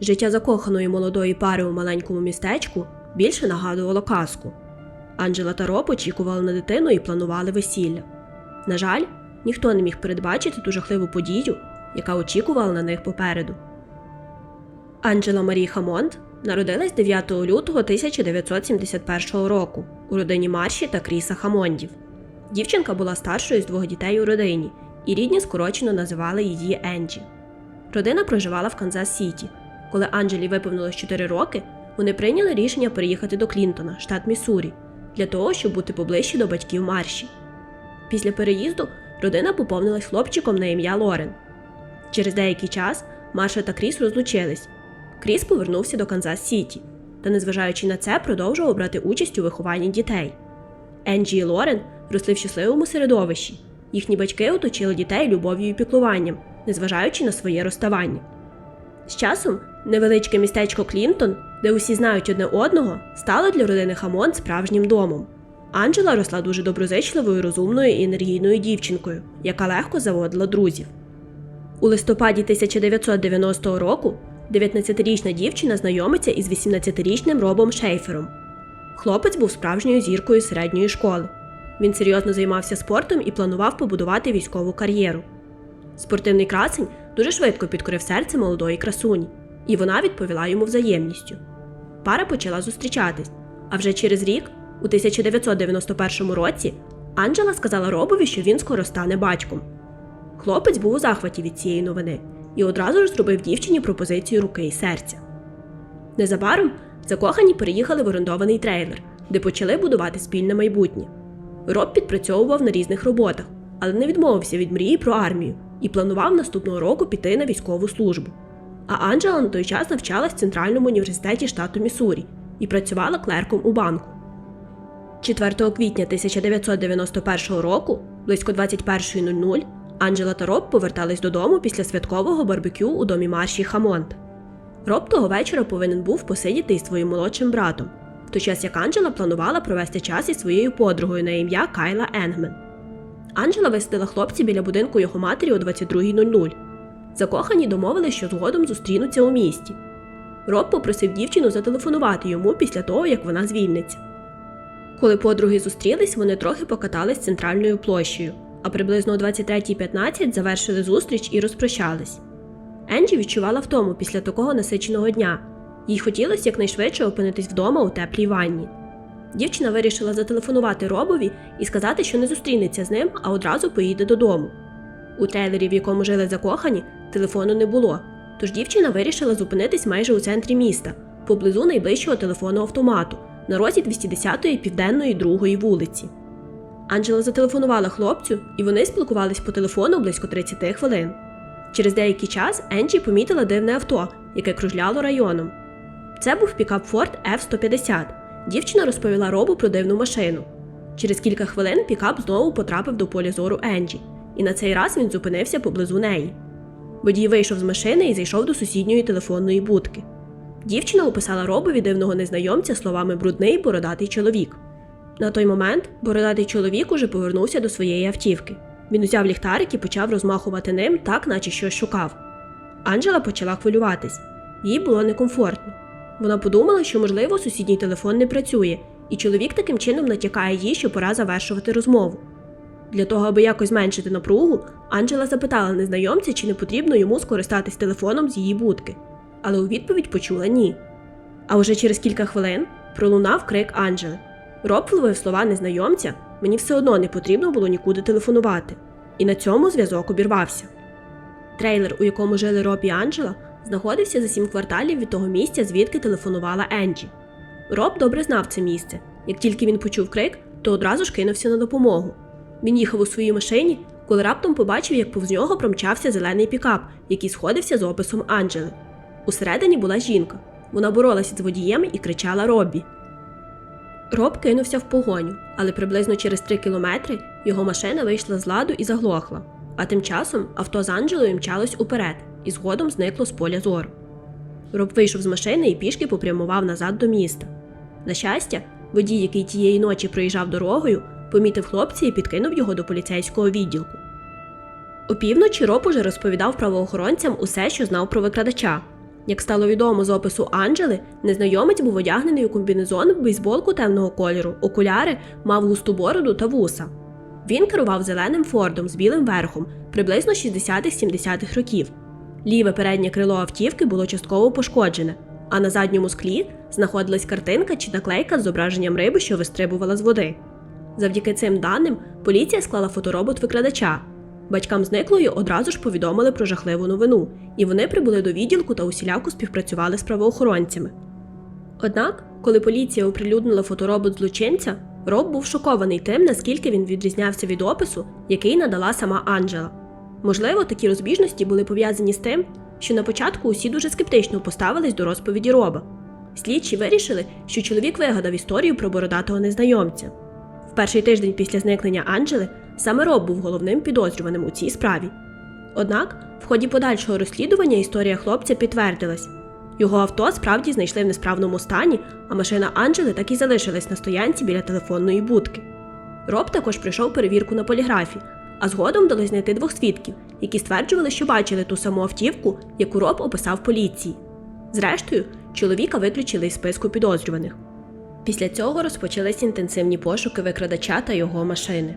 Життя закоханої молодої пари у маленькому містечку більше нагадувало казку. Анджела та Роб очікували на дитину і планували весілля. На жаль, ніхто не міг передбачити ту жахливу подію, яка очікувала на них попереду. Анджела Марі Хамонд народилась 9 лютого 1971 року у родині Марші та Кріса Хамондів. Дівчинка була старшою з двох дітей у родині, і рідні скорочено називали її Енджі. Родина проживала в Канзас Сіті. Коли Анджелі виповнилось 4 роки, вони прийняли рішення переїхати до Клінтона, штат Міссурі, для того, щоб бути поближче до батьків Марші. Після переїзду родина поповнилась хлопчиком на ім'я Лорен. Через деякий час Марша та Кріс розлучились. Кріс повернувся до Канзас Сіті, та, незважаючи на це, продовжував брати участь у вихованні дітей. Енджі і Лорен росли в щасливому середовищі. Їхні батьки оточили дітей любов'ю і піклуванням, незважаючи на своє розставання. З часом невеличке містечко Клінтон, де усі знають одне одного, стало для родини Хамон справжнім домом. Анджела росла дуже доброзичливою, розумною і енергійною дівчинкою, яка легко заводила друзів. У листопаді 1990 року 19-річна дівчина знайомиться із 18-річним Робом Шейфером. Хлопець був справжньою зіркою середньої школи. Він серйозно займався спортом і планував побудувати військову кар'єру. Спортивний красень дуже швидко підкорив серце молодої красуні, і вона відповіла йому взаємністю. Пара почала зустрічатись, а вже через рік, у 1991 році, Анджела сказала Робові, що він скоро стане батьком. Хлопець був у захваті від цієї новини і одразу ж зробив дівчині пропозицію руки і серця. Незабаром закохані переїхали в орендований трейлер, де почали будувати спільне майбутнє. Роб підпрацьовував на різних роботах, але не відмовився від мрії про армію і планував наступного року піти на військову службу. А Анджела на той час навчалась в Центральному університеті штату Міссурі і працювала клерком у банку. 4 квітня 1991 року, близько 21.00, Анджела та Роб повертались додому після святкового барбекю у домі Марші Хамонт. Роб того вечора повинен був посидіти із своїм молодшим братом, в той час як Анджела планувала провести час із своєю подругою на ім'я Кайла Енгмен. Анджела висадила хлопця біля будинку його матері о 22.00. Закохані домовились, що згодом зустрінуться у місті. Роб попросив дівчину зателефонувати йому після того, як вона звільниться. Коли подруги зустрілись, вони трохи покатались центральною площею, а приблизно о 23.15 завершили зустріч і розпрощались. Енджі відчувала втому після такого насиченого дня. Їй хотілося якнайшвидше опинитись вдома у теплій ванні. Дівчина вирішила зателефонувати Робові і сказати, що не зустрінеться з ним, а одразу поїде додому. У трейлері, в якому жили закохані, телефону не було, тож дівчина вирішила зупинитись майже у центрі міста, поблизу найближчого телефону автомату, на розі 210-ї південної 2 вулиці. Анджела зателефонувала хлопцю, і вони спілкувались по телефону близько 30 хвилин. Через деякий час Енджі помітила дивне авто, яке кружляло районом. Це був пікап Ford F-150. Дівчина розповіла Робу про дивну машину. Через кілька хвилин пікап знову потрапив до поля зору Енджі, і на цей раз він зупинився поблизу неї. Водій вийшов з машини і зайшов до сусідньої телефонної будки. Дівчина описала Робові дивного незнайомця словами брудний бородатий чоловік. На той момент бородатий чоловік уже повернувся до своєї автівки. Він узяв ліхтарик і почав розмахувати ним, так наче щось шукав. Анджела почала хвилюватись. Їй було некомфортно. Вона подумала, що, можливо, сусідній телефон не працює, і чоловік таким чином натякає їй, що пора завершувати розмову. Для того, аби якось зменшити напругу, Анджела запитала незнайомця, чи не потрібно йому скористатись телефоном з її будки, але у відповідь почула ні. А уже через кілька хвилин пролунав крик Анджели. Роб вловив слова незнайомця, мені все одно не потрібно було нікуди телефонувати. І на цьому зв'язок обірвався. Трейлер, у якому жили Роб і Анджела, знаходився за сім кварталів від того місця, звідки телефонувала Енджі. Роб добре знав це місце. Як тільки він почув крик, то одразу ж кинувся на допомогу. Він їхав у своїй машині, коли раптом побачив, як повз нього промчався зелений пікап, який сходився з описом Анджели. Усередині була жінка. Вона боролася з водієм і кричала Роббі. Роб кинувся в погоню, але приблизно через три кілометри його машина вийшла з ладу і заглохла. А тим часом авто з Анджелою мчалось уперед і згодом зникло з поля зору. Роб вийшов з машини і пішки попрямував назад до міста. На щастя, водій, який тієї ночі проїжджав дорогою, помітив хлопця і підкинув його до поліцейського відділку. Опівночі Роб уже розповідав правоохоронцям усе, що знав про викрадача. Як стало відомо з опису Анджели, незнайомець був одягнений у комбінезон, бейсболку темного кольору, окуляри, мав густу бороду та вуса. Він керував зеленим фордом з білим верхом приблизно 60-70-х років. Ліве переднє крило автівки було частково пошкоджене, а на задньому склі знаходилась картинка чи наклейка з зображенням риби, що вистрибувала з води. Завдяки цим даним поліція склала фоторобот викрадача. Батькам зниклої одразу ж повідомили про жахливу новину, і вони прибули до відділку та усіляко співпрацювали з правоохоронцями. Однак, коли поліція оприлюднила фоторобот злочинця, Роб був шокований тим, наскільки він відрізнявся від опису, який надала сама Анджела. Можливо, такі розбіжності були пов'язані з тим, що на початку усі дуже скептично поставились до розповіді Роба. Слідчі вирішили, що чоловік вигадав історію про бородатого незнайомця. Перший тиждень після зникнення Анджели саме Роб був головним підозрюваним у цій справі. Однак, в ході подальшого розслідування історія хлопця підтвердилась. Його авто справді знайшли в несправному стані, а машина Анджели так і залишилась на стоянці біля телефонної будки. Роб також пройшов перевірку на поліграфі, а згодом вдалося знайти двох свідків, які стверджували, що бачили ту саму автівку, яку Роб описав поліції. Зрештою, чоловіка виключили із списку підозрюваних. Після цього розпочались інтенсивні пошуки викрадача та його машини.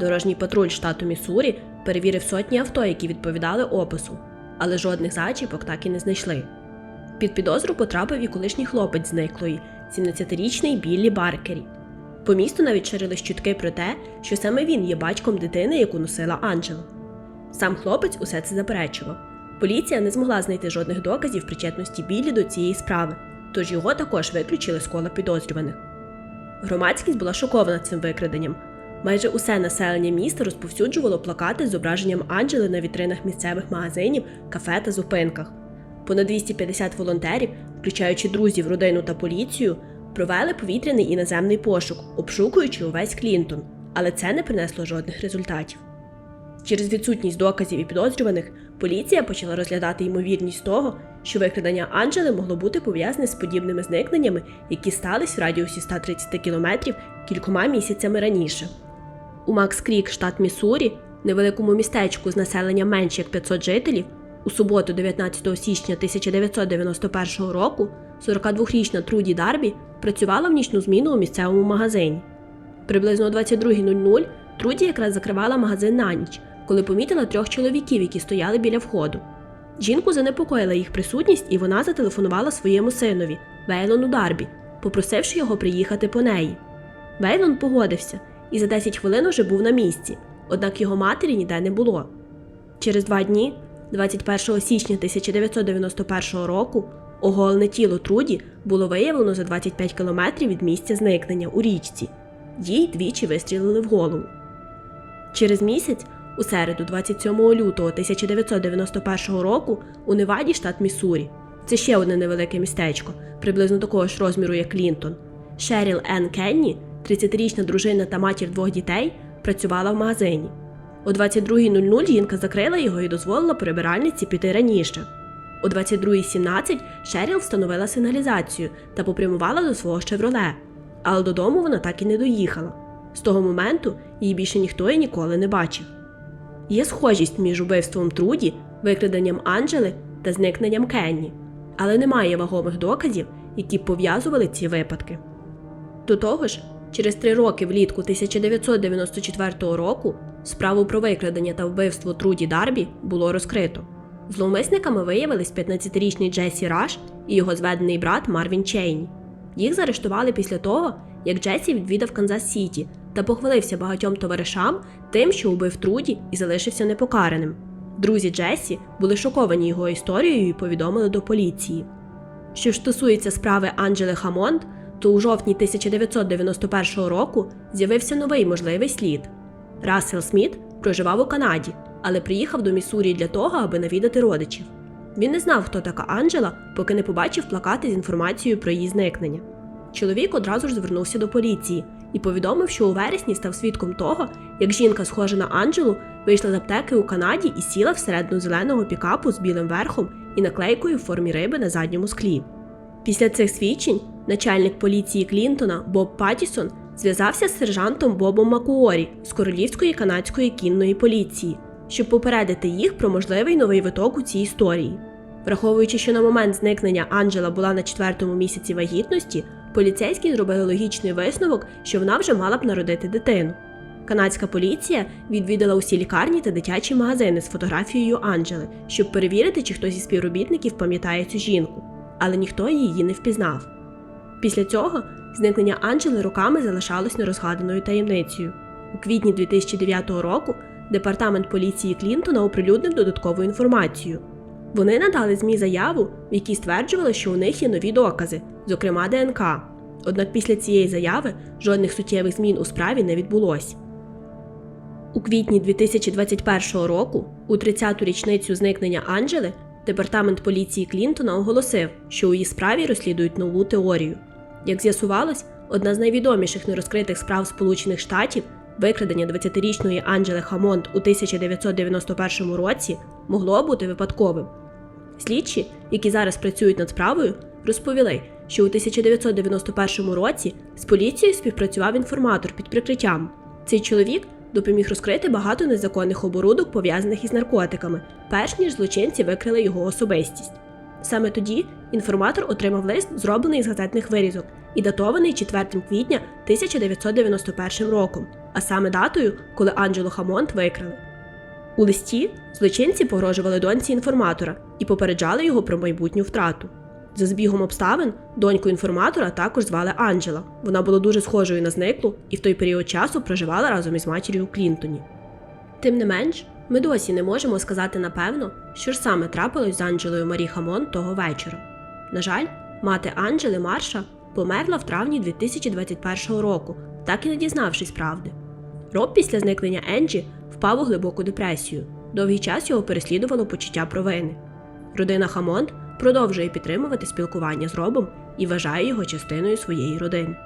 Дорожній патруль штату Міссурі перевірив сотні авто, які відповідали опису, але жодних зачіпок так і не знайшли. Під підозру потрапив і колишній хлопець зниклої, 17-річний Біллі Баркері. По місту навіть ширились чутки про те, що саме він є батьком дитини, яку носила Анджела. Сам хлопець усе це заперечував. Поліція не змогла знайти жодних доказів причетності Біллі до цієї справи, тож його також виключили з кола підозрюваних. Громадськість була шокована цим викраденням. Майже усе населення міста розповсюджувало плакати з зображенням Анджели на вітринах місцевих магазинів, кафе та зупинках. Понад 250 волонтерів, включаючи друзів, родину та поліцію, провели повітряний і наземний пошук, обшукуючи увесь Клінтон, але це не принесло жодних результатів. Через відсутність доказів і підозрюваних поліція почала розглядати ймовірність того, що викрадення Анджели могло бути пов'язане з подібними зникненнями, які стались в радіусі 130 кілометрів кількома місяцями раніше. У Макс Крік, штат Міссурі, невеликому містечку з населенням менше як 500 жителів, у суботу, 19 січня 1991 року, 42-річна Труді Дарбі працювала в нічну зміну у місцевому магазині. Приблизно о 22.00 Труді якраз закривала магазин на ніч, коли помітила трьох чоловіків, які стояли біля входу. Жінку занепокоїла їх присутність, і вона зателефонувала своєму синові, Вейлону Дарбі, попросивши його приїхати по неї. Вейлон погодився і за 10 хвилин уже був на місці, однак його матері ніде не було. Через два дні, 21 січня 1991 року, оголене тіло Труді було виявлено за 25 кілометрів від місця зникнення у річці. Їй двічі вистрілили в голову. Через місяць, у середу, 27 лютого 1991 року, у Неваді, штат Міссурі, це ще одне невелике містечко, приблизно такого ж розміру, як Клінтон. Шеріл Енн Кенні, 30-річна дружина та матір двох дітей, працювала в магазині. О 22.00 жінка закрила його і дозволила прибиральниці піти раніше. О 22.17 Шеріл встановила сигналізацію та попрямувала до свого шевроле, але додому вона так і не доїхала. З того моменту її більше ніхто і ніколи не бачив. Є схожість між убивством Труді, викраденням Анджели та зникненням Кенні, але немає вагомих доказів, які б пов'язували ці випадки. До того ж, через три роки влітку 1994 року справу про викрадення та вбивство Труді Дарбі було розкрито. Зловмисниками виявились 15-річний Джесі Раш і його зведений брат Марвін Чейні. Їх заарештували після того, як Джесі відвідав Канзас Сіті та похвалився багатьом товаришам тим, що убив Труді і залишився непокараним. Друзі Джесі були шоковані його історією і повідомили до поліції. Що ж стосується справи Анджели Хамонд, то у жовтні 1991 року з'явився новий можливий слід. Рассел Сміт проживав у Канаді, але приїхав до Міссурі для того, аби навідати родичів. Він не знав, хто така Анджела, поки не побачив плакати з інформацією про її зникнення. Чоловік одразу ж звернувся до поліції і повідомив, що у вересні став свідком того, як жінка, схожа на Анджелу, вийшла з аптеки у Канаді і сіла всередину зеленого пікапу з білим верхом і наклейкою в формі риби на задньому склі. Після цих свідчень начальник поліції Клінтона Боб Паттісон зв'язався з сержантом Бобом Макуорі з Королівської канадської кінної поліції, щоб попередити їх про можливий новий виток у цій історії. Враховуючи, що на момент зникнення Анджела була на четвертому місяці вагітності, поліцейські зробили логічний висновок, що вона вже мала б народити дитину. Канадська поліція відвідала усі лікарні та дитячі магазини з фотографією Анджели, щоб перевірити, чи хтось із співробітників пам'ятає цю жінку, але ніхто її не впізнав. Після цього зникнення Анджели роками залишалось нерозгаданою таємницею. У квітні 2009 року департамент поліції Клінтона оприлюднив додаткову інформацію. Вони надали ЗМІ заяву, в якій стверджували, що у них є нові докази, зокрема ДНК. Однак після цієї заяви жодних суттєвих змін у справі не відбулось. У квітні 2021 року, у 30-ту річницю зникнення Анджели, департамент поліції Клінтона оголосив, що у її справі розслідують нову теорію. Як з'ясувалось, одна з найвідоміших нерозкритих справ Сполучених Штатів викрадення 20-річної Анджели Хамонд у 1991 році могло бути випадковим. Слідчі, які зараз працюють над справою, розповіли, що у 1991 році з поліцією співпрацював інформатор під прикриттям. Цей чоловік допоміг розкрити багато незаконних оборудок, пов'язаних із наркотиками, перш ніж злочинці викрили його особистість. Саме тоді інформатор отримав лист, зроблений з газетних вирізок і датований 4 квітня 1991 роком, а саме датою, коли Анджело Хамонт викрали. У листі злочинці погрожували доньці інформатора і попереджали його про майбутню втрату. За збігом обставин доньку інформатора також звали Анджела. Вона була дуже схожою на зниклу і в той період часу проживала разом із матір'ю у Клінтоні. Тим не менш, ми досі не можемо сказати напевно, що ж саме трапилось з Анджелою Марі Хамон того вечора. На жаль, мати Анджели Марша померла в травні 2021 року, так і не дізнавшись правди. Роб після зникнення Енджі впав у глибоку депресію. Довгий час його переслідувало почуття провини. Родина Хамонд продовжує підтримувати спілкування з Робом і вважає його частиною своєї родини.